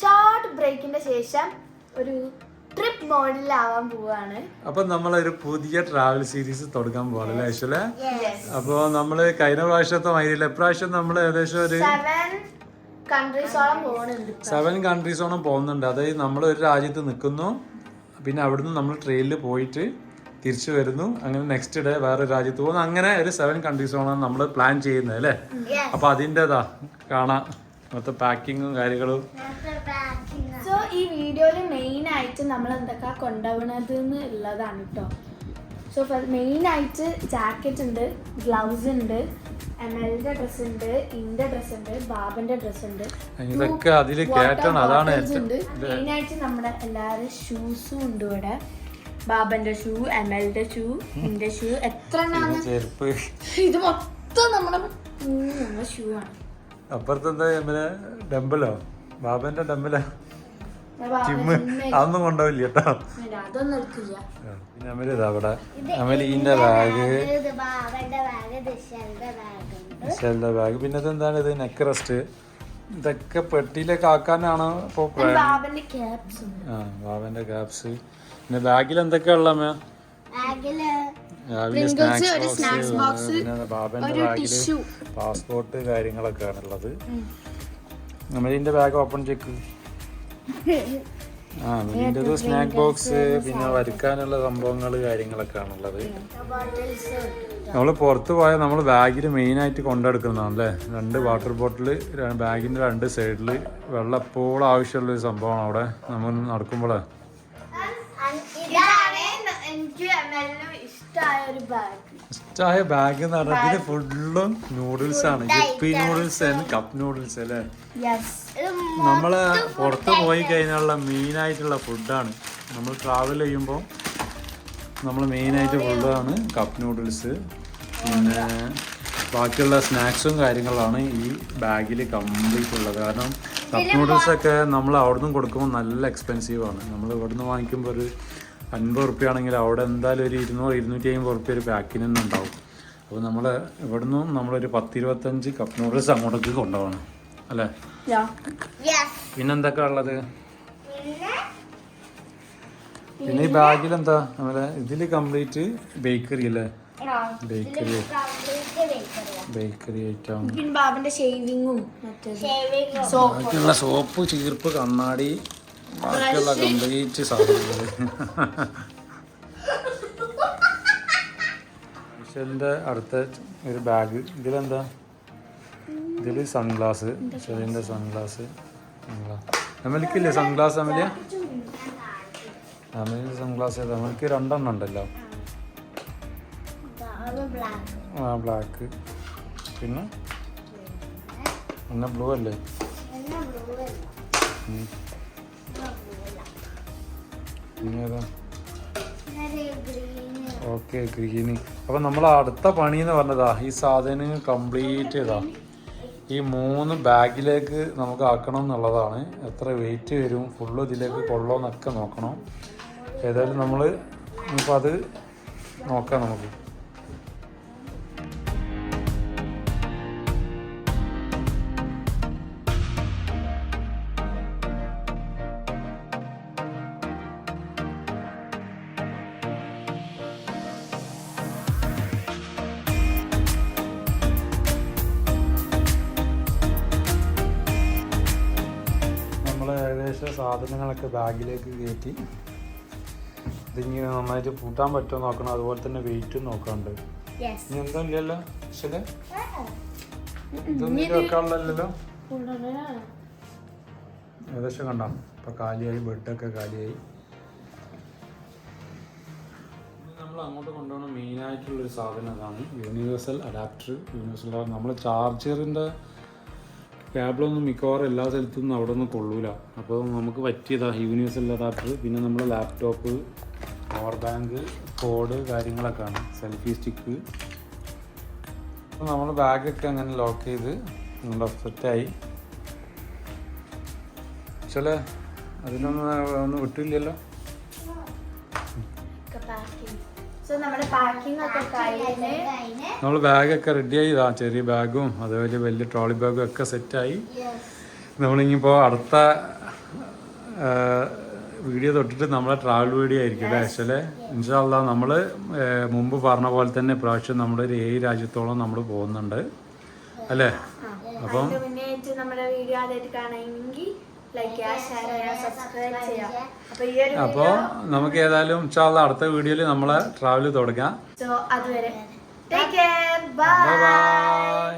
Short ബ്രേക്കിന്റെ ശേഷം ഒരു trip മോഡിലാവാൻ പോവാണ്. അപ്പൊ ഒരു പുതിയ ട്രാവൽ സീരീസ് തുടങ്ങാൻ പോകണല്ലേ ആക്ച്വലി അപ്പൊ നമ്മൾ കഴിഞ്ഞ പ്രാവശ്യത്തെ മൈനില്ല ഇപ്രാവശ്യം നമ്മൾ ഏകദേശം ഒരു സെവൻ കൺട്രീസോളം പോകുന്നുണ്ട് സെവൻ കൺട്രീസോളം പോകുന്നുണ്ട്. അതായത് നമ്മൾ ഒരു രാജ്യത്ത് നിൽക്കുന്നു. പിന്നെ അവിടുന്ന് നമ്മൾ ട്രെയിനിൽ പോയിട്ട് തിരിച്ചു വരുന്നു. അങ്ങനെ നെക്സ്റ്റ് ഡേ വേറെ രാജ്യത്ത് പോകുന്നു. അങ്ങനെ ഒരു സെവൻ കൺട്രീസോളം നമ്മൾ പ്ലാൻ ചെയ്യുന്നത് അല്ലേ? അപ്പൊ അതിന്റെതാ കാണാം. മൊത്തം പാക്കിങ്ങും കാര്യങ്ങളും. സോ ഈ വീഡിയോയിൽ മെയിൻ ആയിട്ട് നമ്മൾ എന്തൊക്കെ കൊണ്ടുപോകണത് ഉള്ളതാണ് കേട്ടോ സോ മെയിൻ ആയിട്ട് ജാക്കറ്റ് ഉണ്ട് ഗ്ലൗസ് ഉണ്ട് എമലിന്റെ ഡ്രസ് ഉണ്ട് ഇന്റെ ഡ്രസ് ഉണ്ട് ബാബന്റെ ഡ്രസ് ഉണ്ട്. ഇതൊക്കെ അതിൽ അതാണ് ഏറ്റവും മെയിൻ ആയിട്ട് നമ്മുടെ എല്ലാവരും ഷൂസും ഉണ്ട് ഇവിടെ. ബാബന്റെ ഷൂ എമലിന്റെ ഷൂ ഇന്റെ ഷൂ എത്ര ഇത് മൊത്തം നമ്മുടെ ഷൂ ആണ്. അപ്പുറത്ത് എന്താ പിന്നെ ഡംബലോ ബാബന്റെ ഡെമ്പലോ ജിമ്മ്. അതൊന്നും കൊണ്ടുപോയില്ല കേട്ടോ. പിന്നെ അമല ഇതാ അവിടെ അമലീന്റെ ബാഗ്. ബാഗ് ബാഗ് പിന്നെ എന്താണ് ഇത്? Neck rest. ഇതൊക്കെ പെട്ടിയിലേക്ക് ആക്കാനാണ് ഇപ്പൊ plan. ബാബന്റെ ക്യാപ്സ്. ആ ബാബന്റെ ക്യാപ്സ്. പിന്നെ ബാഗിൽ എന്തൊക്കെയാ ഉള്ള രാവിലെ സ്നാക്സ് ബോക്സ് പിന്നെ ബാബന്റെ ബാഗിൽ പാസ്പോർട്ട് കാര്യങ്ങളൊക്കെ ആണുള്ളത് നമ്മളിന്റെ ബാഗ് ഓപ്പൺ ചെക്ക് ആ അമലിന്റെത് സ്നാക്ക് ബോക്സ് പിന്നെ വരുക്കാനുള്ള സംഭവങ്ങൾ കാര്യങ്ങളൊക്കെ ആണുള്ളത് നമ്മൾ പുറത്ത് പോയാൽ നമ്മൾ ബാഗിൽ മെയിനായിട്ട് കൊണ്ടെടുക്കുന്നതാണല്ലേ? രണ്ട് വാട്ടർ ബോട്ടിൽ ബാഗിന്റെ രണ്ട് സൈഡിൽ വെള്ളം എപ്പോഴും ആവശ്യമുള്ള ഒരു സംഭവമാണ് അവിടെ. നമ്മൾ നടക്കുമ്പോൾ എനിക്ക് ഇഷ്ടമായ ഒരു ബാഗ് ഇഷ്ടമായ ബാഗ് എന്ന് പറഞ്ഞാൽ ഫുള്ളും നൂഡിൽസ് ആണ്. ജിപ്പി നൂഡിൽസ് കപ്പ് നൂഡിൽസ് അല്ലേ? നമ്മൾ നമ്മൾ പുറത്ത് പോയി കഴിഞ്ഞാലുള്ള മെയിനായിട്ടുള്ള ഫുഡാണ് നമ്മൾ ട്രാവൽ ചെയ്യുമ്പോൾ നമ്മൾ മെയിനായിട്ട് ഫുഡാണ് കപ്പ് നൂഡിൽസ് പിന്നെ ബാക്കിയുള്ള സ്നാക്സും കാര്യങ്ങളാണ് ഈ ബാഗിൽ കംപ്ലീറ്റ് ഉള്ളത്. കാരണം കപ്പ് നൂഡിൽസ് ഒക്കെ നമ്മൾ അവിടുന്ന് കൊടുക്കുമ്പോൾ നല്ല എക്സ്പെൻസീവ് ആണ്. നമ്മൾ ഇവിടുന്ന് വാങ്ങിക്കുമ്പോൾ ഒരു അൻപത് റുപ്യ ആണെങ്കിൽ അവിടെ എന്തായാലും ഒരു ഇരുന്നൂറ് ഇരുന്നൂറ്റി അമ്പത് റുപ്യ ഒരു പാക്കിന് തന്നെ ഉണ്ടാവും അപ്പോൾ നമ്മൾ ഇവിടെ നിന്നും നമ്മളൊരു പത്തിരുപത്തഞ്ച് കപ്പ് നൂഡിൽസ് അങ്ങോട്ടേക്ക് കൊണ്ടുപോകണം. അല്ലേ? പിന്നെന്തൊക്കെയാ ഉള്ളത്? പിന്നെ? ഈ ബാഗിൽ എന്താ നമ്മളെ ഇതിൽ കംപ്ലീറ്റ് ബേക്കറി അല്ലേ? ബേക്കറി ബേക്കറി ഐറ്റം ബാബിന്റെ ബാബന്റെ ഷേവിങ്ങും സോപ്പ് ചീർപ്പ് കണ്ണാടി ബാക്കിയുള്ള കംപ്ലീറ്റ് സാധനങ്ങൾ മിഷലിന്റെ അടുത്ത ഒരു ബാഗ്. ഇതിലെന്താ? ഇതിൽ സൺഗ്ലാസ്. മിഷലിന്റെ സൺഗ്ലാസ്. അമലിക്കില്ലേ സൺഗ്ലാസ് അമലിയ? അമലിന്റെ സൺഗ്ലാസ് അമലിക്ക് രണ്ടെണ്ണം ഉണ്ടല്ലോ. ആ ബ്ലാക്ക് പിന്നെ? പിന്നെ ബ്ലൂ അല്ലേ? ഏതാ ഓക്കെ ഗ്രീന് അപ്പം നമ്മൾ അടുത്ത പണി എന്ന് പറഞ്ഞതാ ഈ സാധനങ്ങൾ കംപ്ലീറ്റ് ചെയ്താ. ഈ മൂന്ന് ബാഗിലേക്ക് നമുക്ക് ആക്കണം എന്നുള്ളതാണ്. എത്ര വെയിറ്റ് വരും ഫുള്ള് ഇതിലേക്ക് കൊള്ളോന്നൊക്കെ നോക്കണം. ഏതായാലും നമ്മൾ ഇപ്പം അത് നോക്കാം നമുക്ക്. സാധനങ്ങളൊക്കെ ബാഗിലേക്ക് കയറ്റി. ഇതിങ്ങനെ നന്നായിട്ട് പൂട്ടാൻ പറ്റുമോ നോക്കണം. അതുപോലെ തന്നെ വെയിറ്റും നോക്കാണ്ട്. ഇനി എന്തോ ഇല്ലല്ലോ ശരി ഇതൊന്നും വെക്കാനുള്ളല്ലോ ഏകദേശം കണ്ട? ഇപ്പൊ കാലിയായി ബെഡൊക്കെ കാലിയായി. നമ്മൾ അങ്ങോട്ട് കൊണ്ടുപോകുന്ന മെയിനായിട്ടുള്ളൊരു ആയിട്ടുള്ള ഒരു സാധനം അതാണ് യൂണിവേഴ്സൽ അഡാപ്റ്റർ യൂണിവേഴ്സൽ നമ്മൾ ചാർജറിന്റെ കേബിളൊന്നും മിക്കവാറും എല്ലാ സ്ഥലത്തും അവിടെ ഒന്നും കൊള്ളൂല. അപ്പോൾ നമുക്ക് പറ്റിയതാ യൂണിവേഴ്സൽ അഡാപ്റ്റർ പിന്നെ നമ്മുടെ ലാപ്ടോപ്പ് പവർ ബാങ്ക് കോഡ് കാര്യങ്ങളൊക്കെ ആണ്. സെൽഫി സ്റ്റിക്ക് അപ്പോൾ നമ്മൾ ബാഗൊക്കെ അങ്ങനെ ലോക്ക് ചെയ്ത് നമ്മുടെ സെറ്റായി ചില അതിനൊന്നും ഒന്നും വിട്ടില്ലല്ലോ? നമ്മൾ ബാഗൊക്കെ റെഡിയായി ഇതാ ചെറിയ ബാഗും അതുപോലെ വലിയ ട്രോളി ബാഗും ഒക്കെ സെറ്റായി നമ്മളിപ്പോ അടുത്ത വീഡിയോ തൊട്ടിട്ട് നമ്മളെ ട്രാവൽ വീഡിയോ ആയിരിക്കും അല്ലേ? ആക്ച്വലി ഇൻഷാല്ല നമ്മൾ മുമ്പ് പറഞ്ഞ പോലെ തന്നെ ഇപ്രാവശ്യം നമ്മളൊരു ഏഴ് രാജ്യത്തോളം നമ്മൾ പോകുന്നുണ്ട്. അല്ലേ? അപ്പം അതിന്റെ മുന്നേ ആയിട്ട് നമ്മുടെ വീഡിയോ ആദ്യമായിട്ട് കാണണമെങ്കിൽ അപ്പോൾ നമുക്ക് ഏതായാലും ഇൻഷാല്ല അടുത്ത വീഡിയോയിൽ നമ്മളെ ട്രാവൽ തുടങ്ങാം. സോ അതുവരെ. Take care bye bye bye